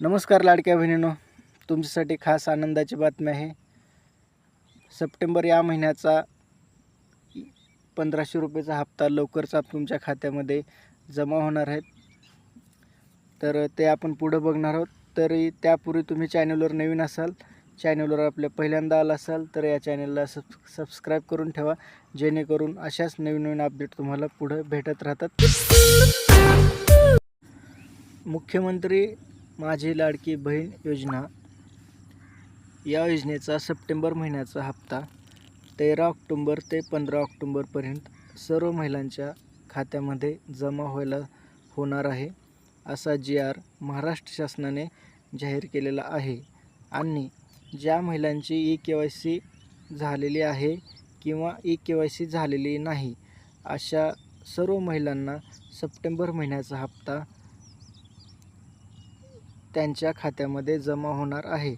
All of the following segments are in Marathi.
नमस्कार लाडक्या बहिणीनो तुमच्यासाठी खास आनंदाची बातमी आहे. सप्टेंबर या महिन्याचा पंधराशे रुपयेचा हप्ता लवकरच आप तुमच्या खात्यामध्ये जमा होणार आहेत तर ते आपण पुढं बघणार आहोत. तरी त्यापूर्वी तुम्ही चॅनलवर नवीन असाल चॅनलवर आपल्या पहिल्यांदा आला असाल तर या चॅनलला सब सबस्क्राईब करून ठेवा. जेणेकरून अशाच नवीन नवीन अपडेट तुम्हाला पुढं भेटत राहतात. मुख्यमंत्री माझी लाडकी बहीण योजना. या योजनेचा सप्टेंबर महिन्याचा हप्ता तेरा ऑक्टोंबर ते पंधरा ऑक्टोंबरपर्यंत सर्व महिलांच्या खात्यामध्ये जमा व्हायला होणार आहे असा जी आर महाराष्ट्र शासनाने जाहीर केलेला आहे. आणि ज्या महिलांची ई के वाय सी झालेली आहे किंवा ई के वाय सी झालेली नाही अशा सर्व महिलांना सप्टेंबर महिन्याचा हप्ता त्यांच्या खात्यामध्ये जमा होणार आहे.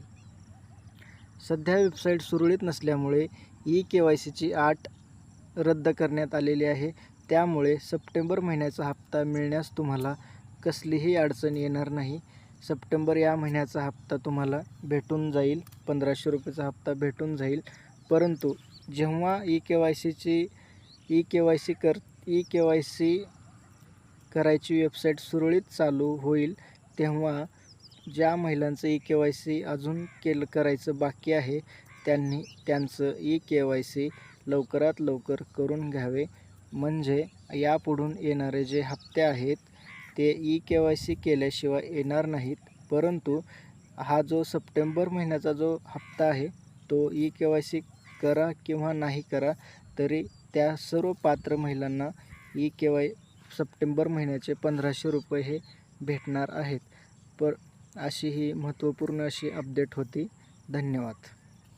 सध्या वेबसाईट सुरळीत नसल्यामुळे ई के वाय सीची आट रद्द करण्यात आलेली आहे. त्यामुळे सप्टेंबर महिन्याचा हप्ता मिळण्यास तुम्हाला कसलीही अडचण येणार नाही. सप्टेंबर या महिन्याचा हप्ता तुम्हाला भेटून जाईल. पंधराशे रुपयेचा हप्ता भेटून जाईल. परंतु जेव्हा ई के वाय सीची ई के वाय सी कर ई के वाय सी करायची वेबसाईट सुरळीत चालू होईल तेव्हा ज्या महिलांचं ई के वाय सी अजून केलं करायचं बाकी आहे त्यांनी त्यांचं ई के वाय सी लवकरात लवकर करून घ्यावे. म्हणजे यापुढून येणारे जे हप्ते आहेत ते ई के वाय सी केल्याशिवाय येणार नाहीत. परंतु हा जो सप्टेंबर महिन्याचा जो हप्ता आहे तो ई के वाय सी करा किंवा नाही करा तरी त्या सर्व पात्र महिलांना ई के वाय सप्टेंबर महिन्याचे पंधराशे रुपये हे भेटणार आहेत. पर अशी ही महत्त्वपूर्ण अशी अपडेट होती. धन्यवाद.